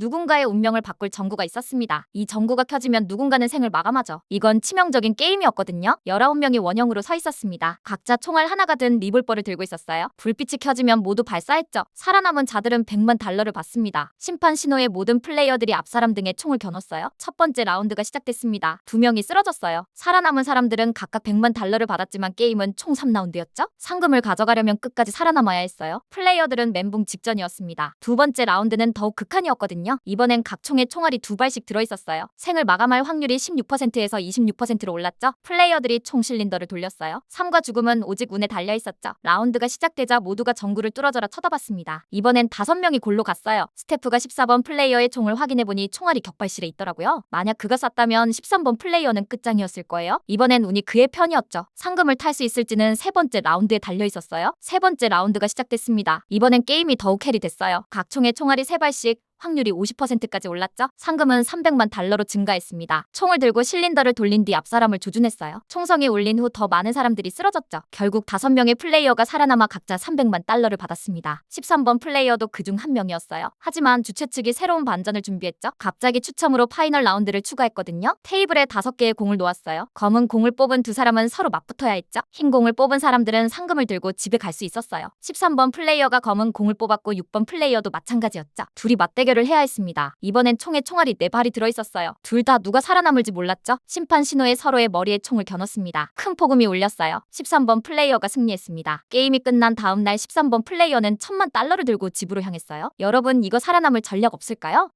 누군가의 운명을 바꿀 전구가 있었습니다. 이 전구가 켜지면 누군가는 생을 마감하죠. 이건 치명적인 게임이었거든요. 19명이 원형으로 서 있었습니다. 각자 총알 하나가 든 리볼버를 들고 있었어요. 불빛이 켜지면 모두 발사했죠. 살아남은 자들은 100만 달러를 받습니다. 심판 신호에 모든 플레이어들이 앞 사람 등에 총을 겨눴어요. 첫 번째 라운드가 시작됐습니다. 두 명이 쓰러졌어요. 살아남은 사람들은 각각 100만 달러를 받았지만 게임은 총 3라운드였죠. 상금을 가져가려면 끝까지 살아남아야 했어요. 플레이어들은 멘붕 직전이었습니다. 두 번째 라운드는 더욱 극한이었거든요. 이번엔 각 총에 총알이 두 발씩 들어있었어요. 생을 마감할 확률이 16%에서 26%로 올랐죠. 플레이어들이 총 실린더를 돌렸어요. 삶과 죽음은 오직 운에 달려 있었죠. 라운드가 시작되자 모두가 전구를 뚫어져라 쳐다봤습니다. 이번엔 다섯 명이 골로 갔어요. 스태프가 14번 플레이어의 총을 확인해보니 총알이 격발실에 있더라고요. 만약 그가 쐈다면 13번 플레이어는 끝장이었을 거예요. 이번엔 운이 그의 편이었죠. 상금을 탈 수 있을지는 세 번째 라운드에 달려 있었어요. 세 번째 라운드가 시작됐습니다. 이번엔 게임이 더욱 캐리 됐어요. 각 총의 총알이 세 발씩 확률이 50%까지 올랐죠. 상금은 300만 달러로 증가했습니다. 총을 들고 실린더를 돌린 뒤 앞사람을 조준했어요. 총성이 울린 후 더 많은 사람들이 쓰러졌죠. 결국 5명의 플레이어가 살아남아 각자 300만 달러를 받았습니다. 13번 플레이어도 그 중 한 명이었어요. 하지만 주최 측이 새로운 반전을 준비했죠. 갑자기 추첨으로 파이널 라운드를 추가했거든요. 테이블에 5개의 공을 놓았어요. 검은 공을 뽑은 두 사람은 서로 맞붙어야 했죠. 흰 공을 뽑은 사람들은 상금을 들고 집에 갈 수 있었어요. 13번 플레이어가 검은 공을 뽑았고 6번 플레이어도 마찬가지였죠. 둘이 맞대 결을 해야 했습니다. 이번엔 총에 총알이 네 발이 들어있었어요. 둘 다 누가 살아남을지 몰랐죠. 심판 신호에 서로의 머리에 총을 겨눴습니다. 큰 폭음이 울렸어요. 13번 플레이어가 승리했습니다. 게임이 끝난 다음 날 13번 플레이어는 천만 달러를 들고 집으로 향했어요. 여러분 이거 살아남을 전략 없을까요?